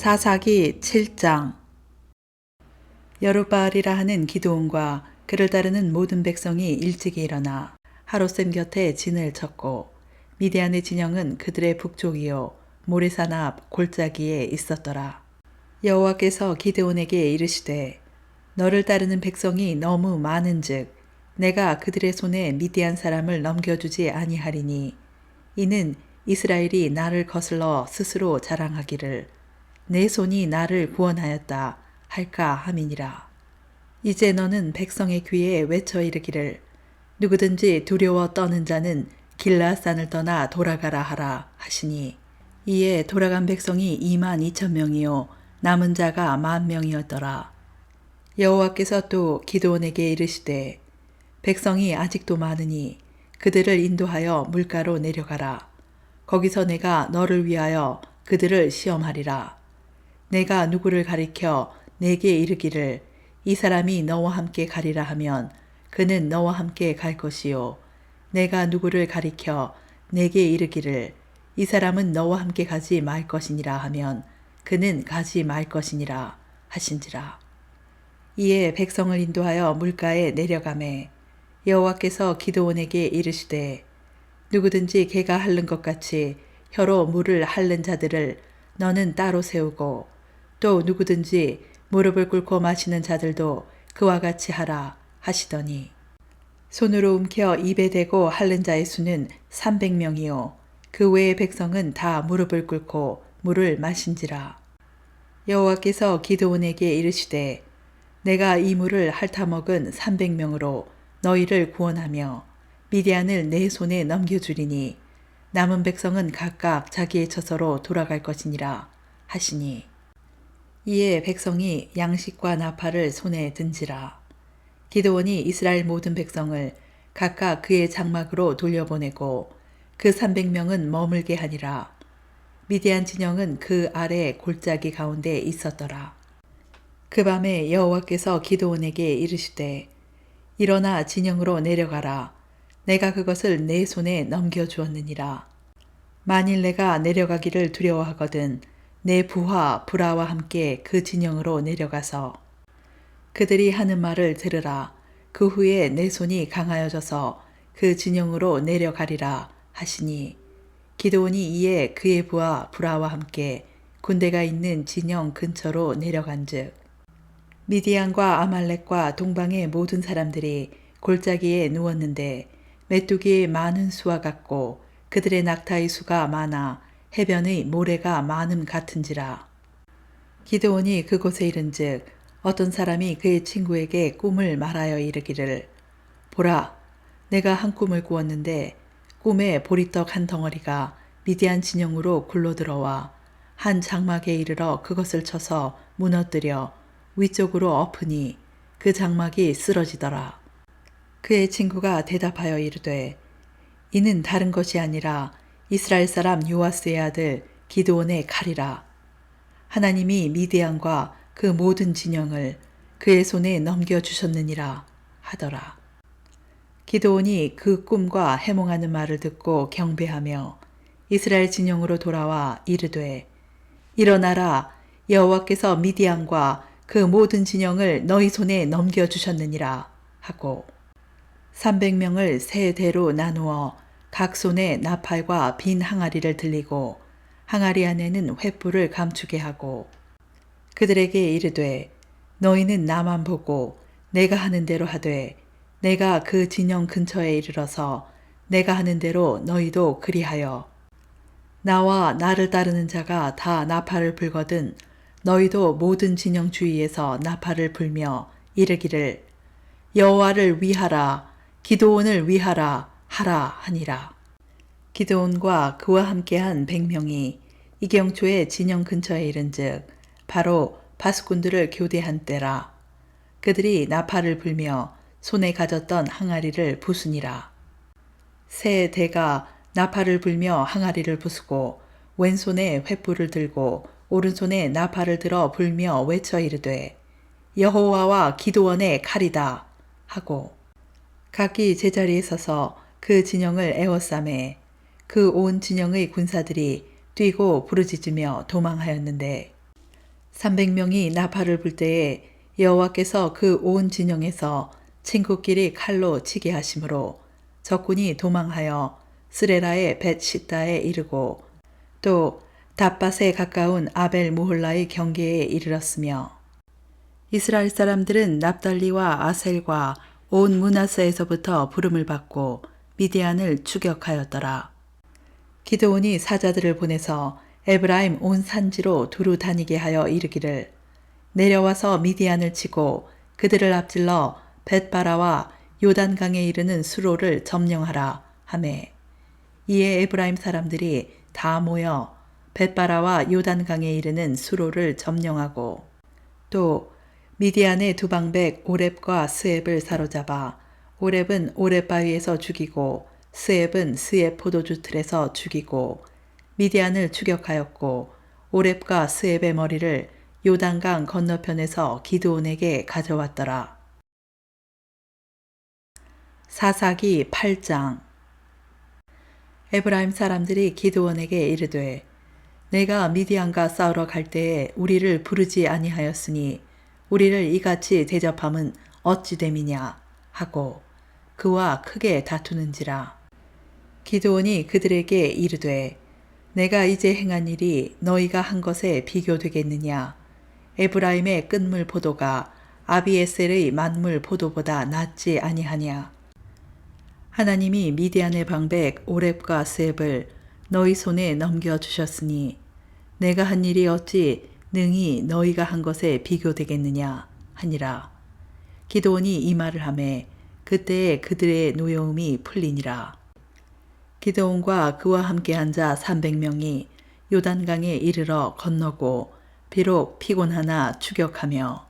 사사기 7장 여룻바알이라 하는 기도원과 그를 따르는 모든 백성이 일찍이 일어나 하롯셈 곁에 진을 쳤고 미디안의 진영은 그들의 북쪽이요 모래산 앞 골짜기에 있었더라. 여호와께서 기드온에게 이르시되 너를 따르는 백성이 너무 많은즉 내가 그들의 손에 미디안 사람을 넘겨주지 아니하리니 이는 이스라엘이 나를 거슬러 스스로 자랑하기를 내 손이 나를 구원하였다 할까 함이니라. 이제 너는 백성의 귀에 외쳐 이르기를 누구든지 두려워 떠는 자는 길라산을 떠나 돌아가라 하라 하시니 이에 돌아간 백성이 2만 2천 명이요 남은 자가 만 명이었더라. 여호와께서 또 기도원에게 이르시되 백성이 아직도 많으니 그들을 인도하여 물가로 내려가라. 거기서 내가 너를 위하여 그들을 시험하리라. 내가 누구를 가리켜 내게 이르기를 이 사람이 너와 함께 가리라 하면 그는 너와 함께 갈 것이요. 내가 누구를 가리켜 내게 이르기를 이 사람은 너와 함께 가지 말 것이니라 하면 그는 가지 말 것이니라 하신지라. 이에 백성을 인도하여 물가에 내려가매 여호와께서 기도원에게 이르시되 누구든지 개가 핥는 것 같이 혀로 물을 핥는 자들을 너는 따로 세우고 또 누구든지 무릎을 꿇고 마시는 자들도 그와 같이 하라 하시더니 손으로 움켜 입에 대고 핥는 자의 수는 300명이요. 그 외의 백성은 다 무릎을 꿇고 물을 마신지라. 여호와께서 기드온에게 이르시되 내가 이 물을 핥아먹은 300명으로 너희를 구원하며 미디안을 내 손에 넘겨주리니 남은 백성은 각각 자기의 처소로 돌아갈 것이니라 하시니 이에 백성이 양식과 나팔을 손에 든지라. 기드온이 이스라엘 모든 백성을 각각 그의 장막으로 돌려보내고 그 300명은 머물게 하니라. 미디안 진영은 그 아래 골짜기 가운데 있었더라. 그 밤에 여호와께서 기드온에게 이르시되 일어나 진영으로 내려가라. 내가 그것을 내 손에 넘겨 주었느니라. 만일 내가 내려가기를 두려워하거든 내 부하 브라와 함께 그 진영으로 내려가서 그들이 하는 말을 들으라. 그 후에 내 손이 강하여져서 그 진영으로 내려가리라 하시니 기도온이 이에 그의 부하 브라와 함께 군대가 있는 진영 근처로 내려간즉 미디안과 아말렉과 동방의 모든 사람들이 골짜기에 누웠는데 메뚜기의 많은 수와 같고 그들의 낙타의 수가 많아 해변의 모래가 많음 같은지라. 기드온이 그곳에 이른즉 어떤 사람이 그의 친구에게 꿈을 말하여 이르기를 보라 내가 한 꿈을 꾸었는데 꿈에 보리떡 한 덩어리가 미디안 진영으로 굴러 들어와 한 장막에 이르러 그것을 쳐서 무너뜨려 위쪽으로 엎으니 그 장막이 쓰러지더라. 그의 친구가 대답하여 이르되 이는 다른 것이 아니라 이스라엘 사람 요아스의 아들 기드온의 칼이라. 하나님이 미디안과 그 모든 진영을 그의 손에 넘겨주셨느니라 하더라. 기드온이 그 꿈과 해몽하는 말을 듣고 경배하며 이스라엘 진영으로 돌아와 이르되 일어나라 여호와께서 미디안과 그 모든 진영을 너희 손에 넘겨 주셨느니라 하고 300명을 세 대로 나누어 각 손에 나팔과 빈 항아리를 들리고 항아리 안에는 횃불을 감추게 하고 그들에게 이르되 너희는 나만 보고 내가 하는 대로 하되 내가 그 진영 근처에 이르러서 내가 하는 대로 너희도 그리하여. 나와 나를 따르는 자가 다 나팔을 불거든 너희도 모든 진영 주위에서 나팔을 불며 이르기를 여호와를 위하라 기도원을 위하라 하라 하니라. 기드온과 그와 함께한 백명이 이경초의 진영 근처에 이른즉 바로 바스군들을 교대한 때라. 그들이 나팔을 불며 손에 가졌던 항아리를 부수니라. 새 대가 나팔을 불며 항아리를 부수고 왼손에 횃불을 들고 오른손에 나팔을 들어 불며 외쳐 이르되 여호와와 기도원의 칼이다 하고 각기 제자리에 서서 그 진영을 에워싸매 그 온 진영의 군사들이 뛰고 부르짖으며 도망하였는데 300명이 나팔을 불 때에 여호와께서 그 온 진영에서 친구끼리 칼로 치게 하심으로 적군이 도망하여 스레라의 벳 시다에 이르고 또 답밭에 가까운 아벨 무홀라의 경계에 이르렀으며 이스라엘 사람들은 납달리와 아셀과 온 문하세에서부터 부름을 받고 미디안을 추격하였더라. 기드온이 사자들을 보내서 에브라임 온 산지로 두루 다니게 하여 이르기를 내려와서 미디안을 치고 그들을 앞질러 벳바라와 요단강에 이르는 수로를 점령하라 하매 이에 에브라임 사람들이 다 모여 벳바라와 요단강에 이르는 수로를 점령하고 또 미디안의 두 방백 오렙과 스앱을 사로잡아 오렙은 오렙 바위에서 죽이고 스앱은 스앱 포도주 틀에서 죽이고 미디안을 추격하였고 오렙과 스앱의 머리를 요단강 건너편에서 기드온에게 가져왔더라. 사사기 8장 에브라임 사람들이 기드온에게 이르되 내가 미디안과 싸우러 갈 때에 우리를 부르지 아니하였으니 우리를 이같이 대접함은 어찌 됨이냐 하고 그와 크게 다투는지라. 기드온이 그들에게 이르되 내가 이제 행한 일이 너희가 한 것에 비교되겠느냐? 에브라임의 끝물 포도가 아비에셀의 만물 포도보다 낫지 아니하냐? 하나님이 미디안의 방백 오렙과 스앱을 너희 손에 넘겨 주셨으니 내가 한 일이 어찌 능히 너희가 한 것에 비교되겠느냐 하니라. 기도원이 이 말을 하매 그때에 그들의 노여움이 풀리니라 기도원과 그와 함께 앉아 300명이 요단강에 이르러 건너고 비록 피곤하나 추격하며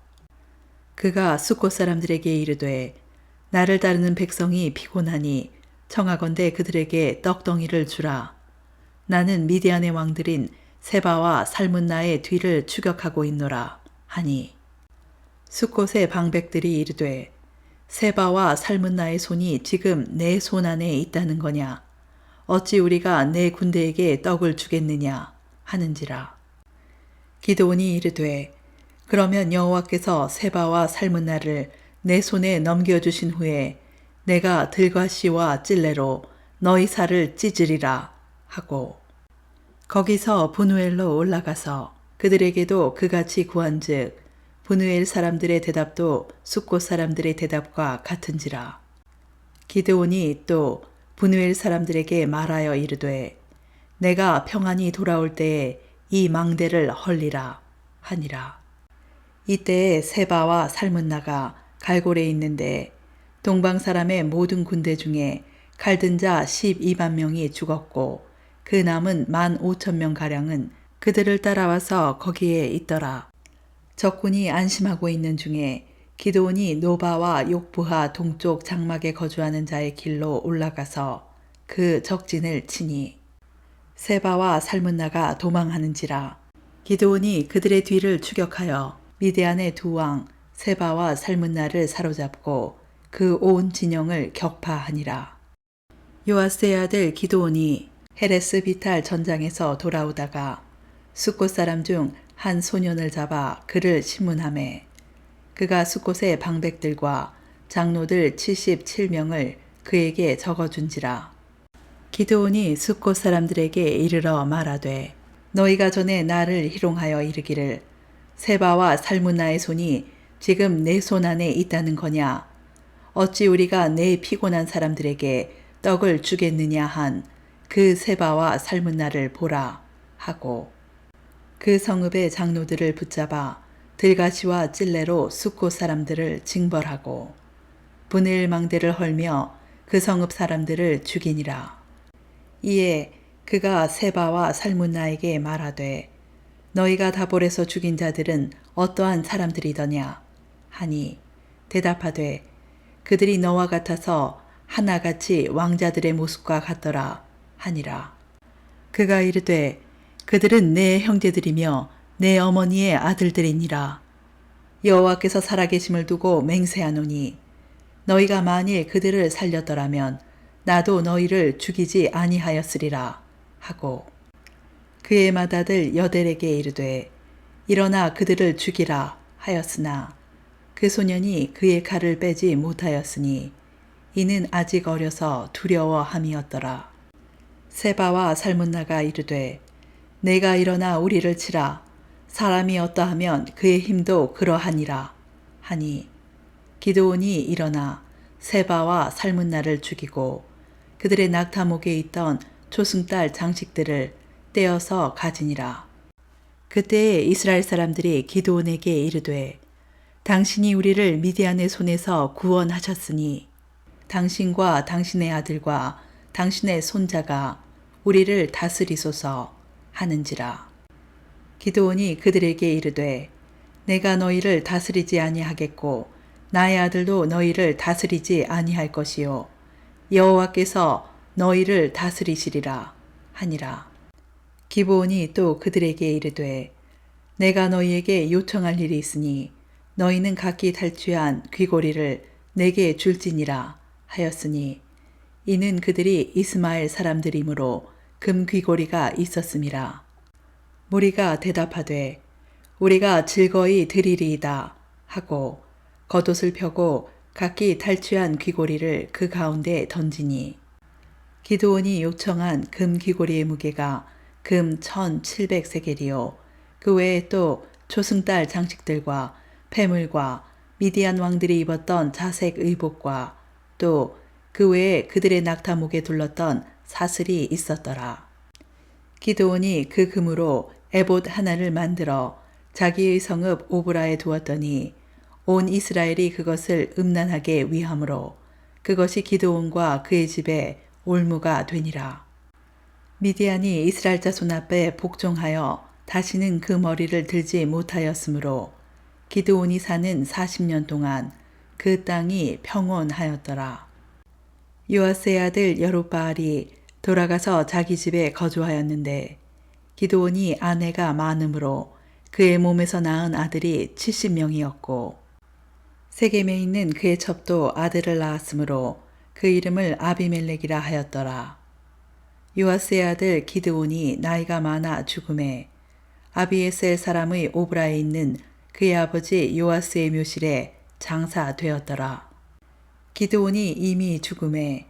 그가 수꽃 사람들에게 이르되 나를 따르는 백성이 피곤하니 청하건대 그들에게 떡덩이를 주라. 나는 미디안의 왕들인 세바와 살문나의 뒤를 추격하고 있노라 하니 수꽃의 방백들이 이르되 세바와 살문나의 손이 지금 내 손 안에 있다는 거냐? 어찌 우리가 내 군대에게 떡을 주겠느냐? 하는지라. 기도온이 이르되 그러면 여호와께서 세바와 살문나를 내 손에 넘겨주신 후에 내가 들과시와 찔레로 너희 살을 찢으리라 하고 거기서 분우엘로 올라가서 그들에게도 그같이 구한즉 분우엘 사람들의 대답도 숫곳 사람들의 대답과 같은지라 기드온이 또 분우엘 사람들에게 말하여 이르되 내가 평안히 돌아올 때에 이 망대를 헐리라 하니라 이때에 세바와 살문나가 갈골에 있는데 동방 사람의 모든 군대 중에 칼든 자 12만 명이 죽었고 그 남은 1만 5천 명 가량은 그들을 따라와서 거기에 있더라. 적군이 안심하고 있는 중에 기도온이 노바와 욕부하 동쪽 장막에 거주하는 자의 길로 올라가서 그 적진을 치니 세바와 살문나가 도망하는지라 기도온이 그들의 뒤를 추격하여 미디안의 두 왕 세바와 살문나를 사로잡고 그 온 진영을 격파하니라. 요아스의 아들 기도온이 헤레스 비탈 전장에서 돌아오다가 숫곳 사람 중 한 소년을 잡아 그를 신문함에 그가 숫곳의 방백들과 장로들 77명을 그에게 적어준지라. 기드온이 숫곳 사람들에게 이르러 말하되 너희가 전에 나를 희롱하여 이르기를 세바와 살문나의 손이 지금 내 손 안에 있다는 거냐? 어찌 우리가 내 피곤한 사람들에게 떡을 주겠느냐 한 그 세바와 살문나를 보라 하고 그 성읍의 장로들을 붙잡아 들가시와 찔레로 숫고 사람들을 징벌하고 분일 망대를 헐며 그 성읍 사람들을 죽이니라. 이에 그가 세바와 살문나에게 말하되 너희가 다볼에서 죽인 자들은 어떠한 사람들이더냐 하니 대답하되 그들이 너와 같아서 하나같이 왕자들의 모습과 같더라 하니라 그가 이르되 그들은 내 형제들이며 내 어머니의 아들들이니라 여호와께서 살아계심을 두고 맹세하노니 너희가 만일 그들을 살렸더라면 나도 너희를 죽이지 아니하였으리라 하고 그의 맏아들 여델에게 이르되 일어나 그들을 죽이라 하였으나 그 소년이 그의 칼을 빼지 못하였으니 이는 아직 어려서 두려워함이었더라. 세바와 살문나가 이르되 내가 일어나 우리를 치라. 사람이 어떠하면 그의 힘도 그러하니라. 하니 기드온이 일어나 세바와 살문나를 죽이고 그들의 낙타목에 있던 초승달 장식들을 떼어서 가지니라. 그때에 이스라엘 사람들이 기드온에게 이르되 당신이 우리를 미디안의 손에서 구원하셨으니 당신과 당신의 아들과 당신의 손자가 우리를 다스리소서 하는지라. 기드온이 그들에게 이르되 내가 너희를 다스리지 아니하겠고 나의 아들도 너희를 다스리지 아니할 것이요 여호와께서 너희를 다스리시리라 하니라. 기브온이 또 그들에게 이르되 내가 너희에게 요청할 일이 있으니 너희는 각기 탈취한 귀고리를 내게 줄지니라 하였으니 이는 그들이 이스마엘 사람들이므로 금 귀고리가 있었음이라. 무리가 대답하되 우리가 즐거이 드리리이다 하고 겉옷을 펴고 각기 탈취한 귀고리를 그 가운데 던지니 기드온이 요청한 금 귀고리의 무게가 금 1700세겔이요 그 외에 또 초승달 장식들과 폐물과 미디안 왕들이 입었던 자색 의복과 또 그 외에 그들의 낙타목에 둘렀던 사슬이 있었더라. 기드온이 그 금으로 에봇 하나를 만들어 자기의 성읍 오브라에 두었더니 온 이스라엘이 그것을 음란하게 위함으로 그것이 기드온과 그의 집에 올무가 되니라. 미디안이 이스라엘 자손 앞에 복종하여 다시는 그 머리를 들지 못하였으므로 기드온이 사는 40년 동안 그 땅이 평온하였더라. 요아스의 아들 여룻바알이 돌아가서 자기 집에 거주하였는데 기드온이 아내가 많으므로 그의 몸에서 낳은 아들이 70명이었고 세겜에 있는 그의 첩도 아들을 낳았으므로 그 이름을 아비멜렉이라 하였더라. 요아스의 아들 기드온이 나이가 많아 죽음에 아비에셀 사람의 오브라에 있는 그의 아버지 요아스의 묘실에 장사되었더라. 기드온이 이미 죽음에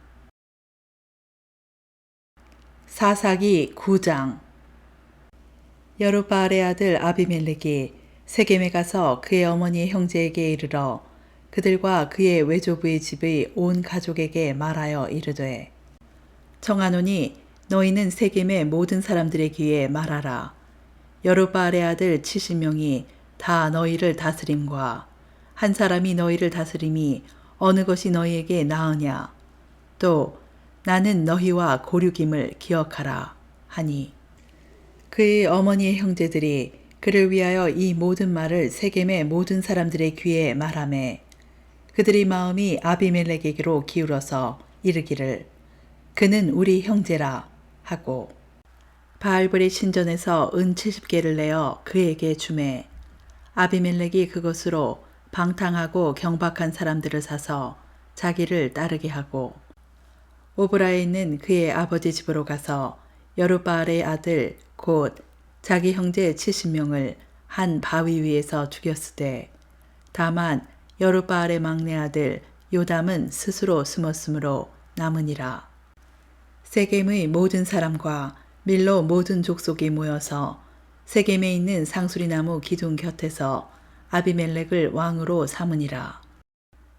사사기 9장. 여로바알의 아들 아비멜렉이 세겜에 가서 그의 어머니의 형제에게 이르러 그들과 그의 외조부의 집의 온 가족에게 말하여 이르되 정하노니 너희는 세겜의 모든 사람들의 귀에 말하라. 여로바알의 아들 70명이 다 너희를 다스림과 한 사람이 너희를 다스림이 어느 것이 너희에게 나으냐? 또 나는 너희와 고륙임을 기억하라 하니. 그의 어머니의 형제들이 그를 위하여 이 모든 말을 세겜의 모든 사람들의 귀에 말하매 그들의 마음이 아비멜렉에게로 기울어서 이르기를 그는 우리 형제라 하고 바알불의 신전에서 은 70개를 내어 그에게 주매 아비멜렉이 그것으로 방탕하고 경박한 사람들을 사서 자기를 따르게 하고 오브라에 있는 그의 아버지 집으로 가서 여룻바알의 아들 곧 자기 형제 70명을 한 바위 위에서 죽였으되 다만 여룻바알의 막내 아들 요담은 스스로 숨었으므로 남으니라. 세겜의 모든 사람과 밀로 모든 족속이 모여서 세겜에 있는 상수리나무 기둥 곁에서 아비멜렉을 왕으로 삼으니라.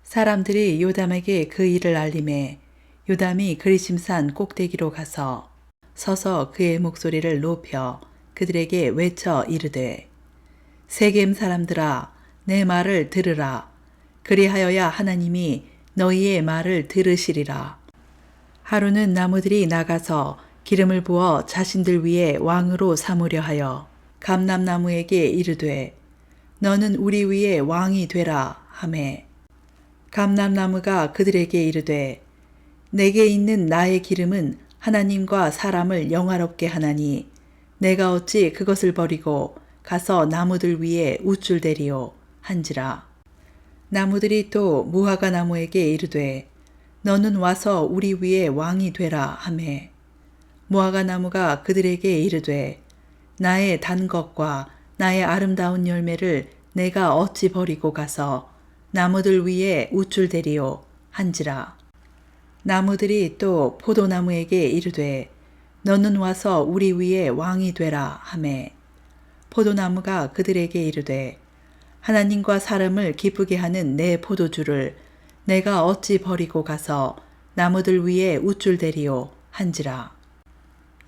사람들이 요담에게 그 일을 알림해 요담이 그리심산 꼭대기로 가서 서서 그의 목소리를 높여 그들에게 외쳐 이르되 세겜 사람들아 내 말을 들으라. 그리하여야 하나님이 너희의 말을 들으시리라. 하루는 나무들이 나가서 기름을 부어 자신들 위에 왕으로 삼으려 하여 감람나무에게 이르되 너는 우리 위에 왕이 되라 하매. 감람나무가 그들에게 이르되 내게 있는 나의 기름은 하나님과 사람을 영화롭게 하나니 내가 어찌 그것을 버리고 가서 나무들 위에 우쭐대리오 한지라. 나무들이 또 무화과 나무에게 이르되 너는 와서 우리 위에 왕이 되라 하매. 무화과 나무가 그들에게 이르되 나의 단 것과 나의 아름다운 열매를 내가 어찌 버리고 가서 나무들 위에 우쭐대리오 한지라 나무들이 또 포도나무에게 이르되 너는 와서 우리 위에 왕이 되라 하매. 포도나무가 그들에게 이르되 하나님과 사람을 기쁘게 하는 내 포도주를 내가 어찌 버리고 가서 나무들 위에 우쭐대리오 한지라.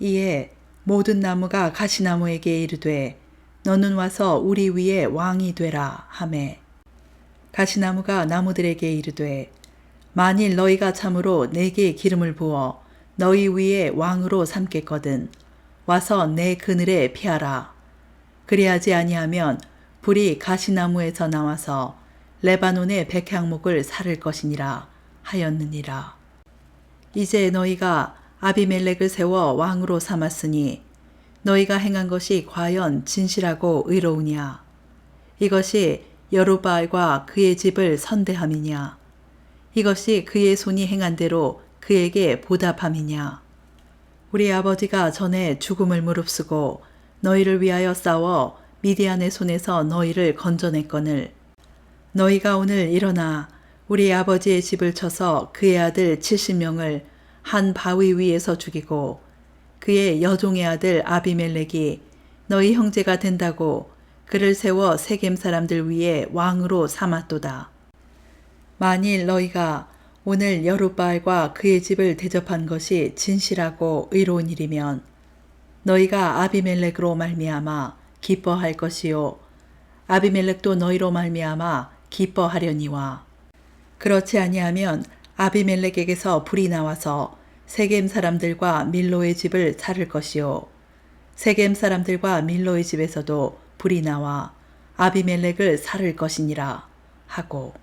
이에 모든 나무가 가시나무에게 이르되 너는 와서 우리 위에 왕이 되라 하매. 가시나무가 나무들에게 이르되 만일 너희가 참으로 내게 기름을 부어 너희 위에 왕으로 삼겠거든. 와서 내 그늘에 피하라. 그리하지 아니하면 불이 가시나무에서 나와서 레바논의 백향목을 사를 것이니라 하였느니라. 이제 너희가 아비멜렉을 세워 왕으로 삼았으니 너희가 행한 것이 과연 진실하고 의로우냐? 이것이 여루바알과 그의 집을 선대함이냐 이것이 그의 손이 행한 대로 그에게 보답함이냐 우리 아버지가 전에 죽음을 무릅쓰고 너희를 위하여 싸워 미디안의 손에서 너희를 건져냈거늘 너희가 오늘 일어나 우리 아버지의 집을 쳐서 그의 아들 70명을 한 바위 위에서 죽이고 그의 여종의 아들 아비멜렉이 너희 형제가 된다고 그를 세워 세겜 사람들 위에 왕으로 삼았도다. 만일 너희가 오늘 여룻바알과 그의 집을 대접한 것이 진실하고 의로운 일이면 너희가 아비멜렉으로 말미암아 기뻐할 것이요. 아비멜렉도 너희로 말미암아 기뻐하려니와. 그렇지 아니하면 아비멜렉에게서 불이 나와서 세겜 사람들과 밀로의 집을 살을 것이요. 세겜 사람들과 밀로의 집에서도 불이 나와 아비멜렉을 살을 것이니라 하고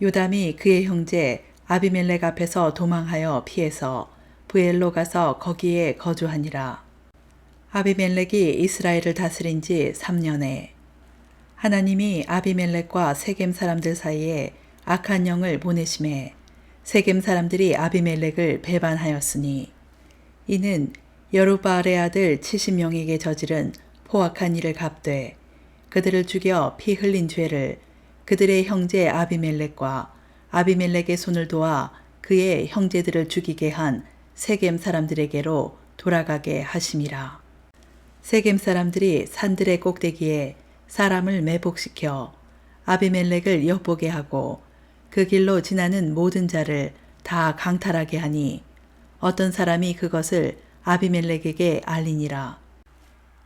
요담이 그의 형제 아비멜렉 앞에서 도망하여 피해서 부엘로 가서 거기에 거주하니라. 아비멜렉이 이스라엘을 다스린 지 3년에 하나님이 아비멜렉과 세겜 사람들 사이에 악한 영을 보내심에 세겜 사람들이 아비멜렉을 배반하였으니 이는 여루바알의 아들 70명에게 저지른 포악한 일을 갚되 그들을 죽여 피 흘린 죄를 그들의 형제 아비멜렉과 아비멜렉의 손을 도와 그의 형제들을 죽이게 한 세겜 사람들에게로 돌아가게 하심이라. 세겜 사람들이 산들의 꼭대기에 사람을 매복시켜 아비멜렉을 엿보게 하고 그 길로 지나는 모든 자를 다 강탈하게 하니 어떤 사람이 그것을 아비멜렉에게 알리니라.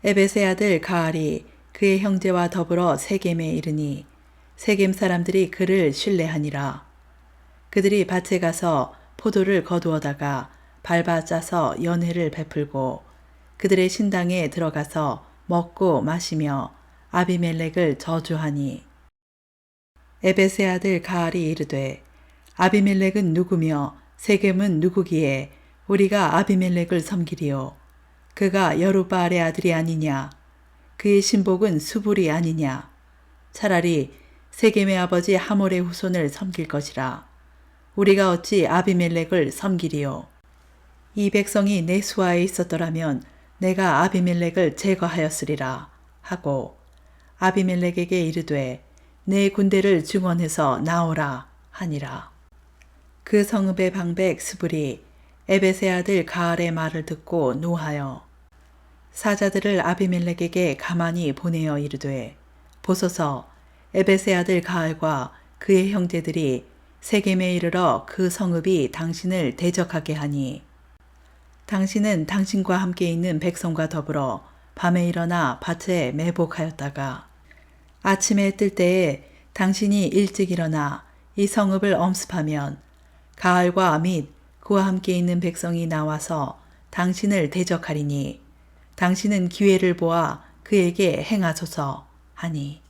에베세 아들 가알이 그의 형제와 더불어 세겜에 이르니 세겜 사람들이 그를 신뢰하니라. 그들이 밭에 가서 포도를 거두어다가 밟아 짜서 연회를 베풀고 그들의 신당에 들어가서 먹고 마시며 아비멜렉을 저주하니. 에베세 아들 가알이 이르되 아비멜렉은 누구며 세겜은 누구기에 우리가 아비멜렉을 섬기리요? 그가 여루바알의 아들이 아니냐? 그의 신복은 수불이 아니냐? 차라리 세겜의 아버지 하몰의 후손을 섬길 것이라 우리가 어찌 아비멜렉을 섬기리요 이 백성이 내 수하에 있었더라면 내가 아비멜렉을 제거하였으리라 하고 아비멜렉에게 이르되 내 군대를 증원해서 나오라 하니라. 그 성읍의 방백 스불이 에베세 아들 가알의 말을 듣고 노하여 사자들을 아비멜렉에게 가만히 보내어 이르되 보소서 에베세 아들 가알과 그의 형제들이 세겜에 이르러 그 성읍이 당신을 대적하게 하니. 당신은 당신과 함께 있는 백성과 더불어 밤에 일어나 밭에 매복하였다가 아침에 뜰 때에 당신이 일찍 일어나 이 성읍을 엄습하면 가을과 및 그와 함께 있는 백성이 나와서 당신을 대적하리니 당신은 기회를 보아 그에게 행하소서 하니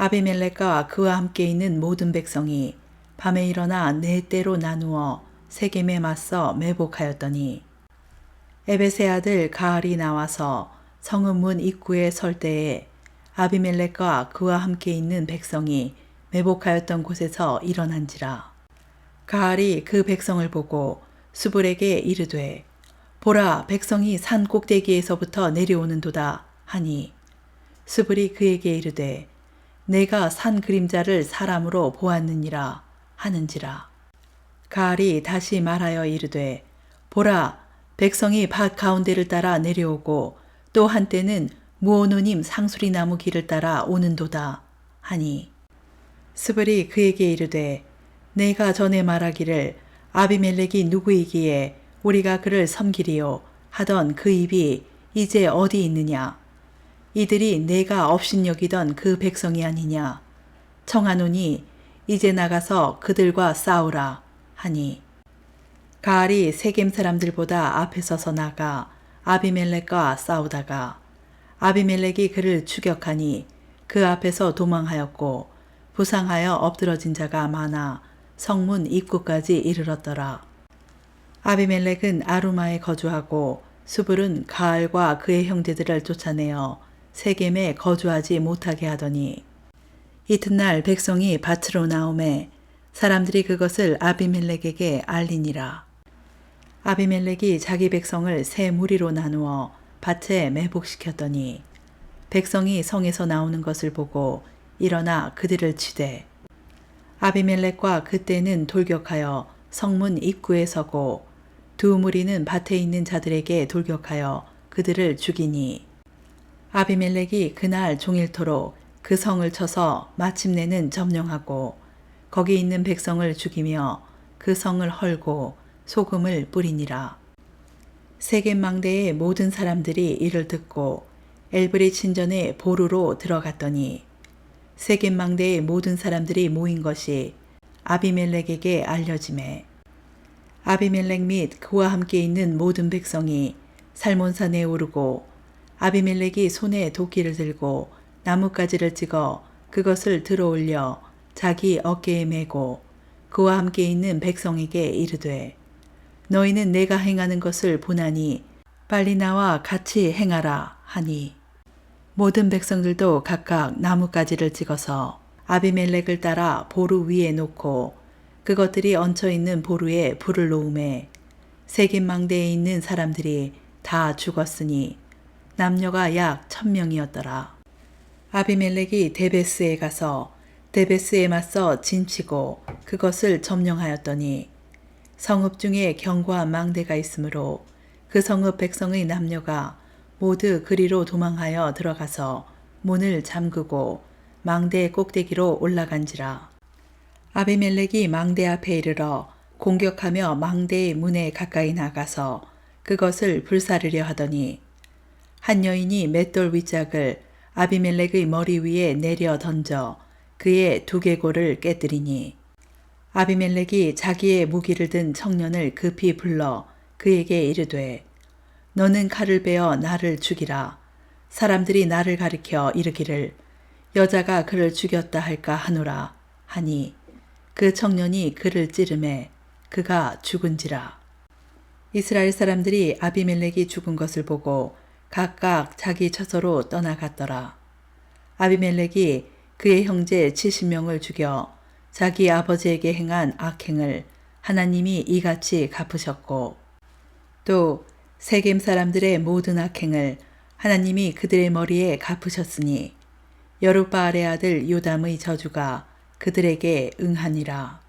아비멜렉과 그와 함께 있는 모든 백성이 밤에 일어나 네 때로 나누어 세겜에 맞서 매복하였더니 에베세 아들 가알이 나와서 성읍 문 입구에 설 때에 아비멜렉과 그와 함께 있는 백성이 매복하였던 곳에서 일어난지라. 가알이 그 백성을 보고 수불에게 이르되 보라 백성이 산 꼭대기에서부터 내려오는도다 하니 수불이 그에게 이르되 내가 산 그림자를 사람으로 보았느니라 하는지라. 가알이 다시 말하여 이르되 보라 백성이 밭 가운데를 따라 내려오고 또 한때는 무오노님 상수리 나무 길을 따라 오는도다 하니 스불이 그에게 이르되 내가 전에 말하기를 아비멜렉이 누구이기에 우리가 그를 섬기리요 하던 그 입이 이제 어디 있느냐 이들이 내가 업신여기던 그 백성이 아니냐 청하노니 이제 나가서 그들과 싸우라 하니 가알이 세겜 사람들보다 앞에 서서 나가 아비멜렉과 싸우다가 아비멜렉이 그를 추격하니 그 앞에서 도망하였고 부상하여 엎드러진 자가 많아 성문 입구까지 이르렀더라. 아비멜렉은 아루마에 거주하고 수불은 가알과 그의 형제들을 쫓아내어 세겜에 거주하지 못하게 하더니 이튿날 백성이 밭으로 나오매 사람들이 그것을 아비멜렉에게 알리니라. 아비멜렉이 자기 백성을 세 무리로 나누어 밭에 매복시켰더니 백성이 성에서 나오는 것을 보고 일어나 그들을 치되 아비멜렉과 그때는 돌격하여 성문 입구에 서고 두 무리는 밭에 있는 자들에게 돌격하여 그들을 죽이니 아비멜렉이 그날 종일토록 그 성을 쳐서 마침내는 점령하고 거기 있는 백성을 죽이며 그 성을 헐고 소금을 뿌리니라. 세겜 망대의 모든 사람들이 이를 듣고 엘브리 친전에 보루로 들어갔더니 세겜 망대의 모든 사람들이 모인 것이 아비멜렉에게 알려짐에 아비멜렉 및 그와 함께 있는 모든 백성이 살몬산에 오르고 아비멜렉이 손에 도끼를 들고 나뭇가지를 찍어 그것을 들어 올려 자기 어깨에 메고 그와 함께 있는 백성에게 이르되 너희는 내가 행하는 것을 보나니 빨리 나와 같이 행하라 하니. 모든 백성들도 각각 나뭇가지를 찍어서 아비멜렉을 따라 보루 위에 놓고 그것들이 얹혀 있는 보루에 불을 놓음에 세겜 망대에 있는 사람들이 다 죽었으니 남녀가 약 천명이었더라. 아비멜렉이 데베스에 가서 데베스에 맞서 진치고 그것을 점령하였더니 성읍 중에 견고한 망대가 있으므로 그 성읍 백성의 남녀가 모두 그리로 도망하여 들어가서 문을 잠그고 망대 꼭대기로 올라간지라. 아비멜렉이 망대 앞에 이르러 공격하며 망대의 문에 가까이 나가서 그것을 불사르려 하더니 한 여인이 맷돌 위짝을 아비멜렉의 머리 위에 내려 던져 그의 두개골을 깨뜨리니 아비멜렉이 자기의 무기를 든 청년을 급히 불러 그에게 이르되 너는 칼을 베어 나를 죽이라. 사람들이 나를 가리켜 이르기를 여자가 그를 죽였다 할까 하노라. 하니 그 청년이 그를 찌르매 그가 죽은지라. 이스라엘 사람들이 아비멜렉이 죽은 것을 보고 각각 자기 처소로 떠나갔더라 아비멜렉이 그의 형제 70명을 죽여 자기 아버지에게 행한 악행을 하나님이 이같이 갚으셨고 또 세겜 사람들의 모든 악행을 하나님이 그들의 머리에 갚으셨으니 여룻바알의 아들 요담의 저주가 그들에게 응하니라.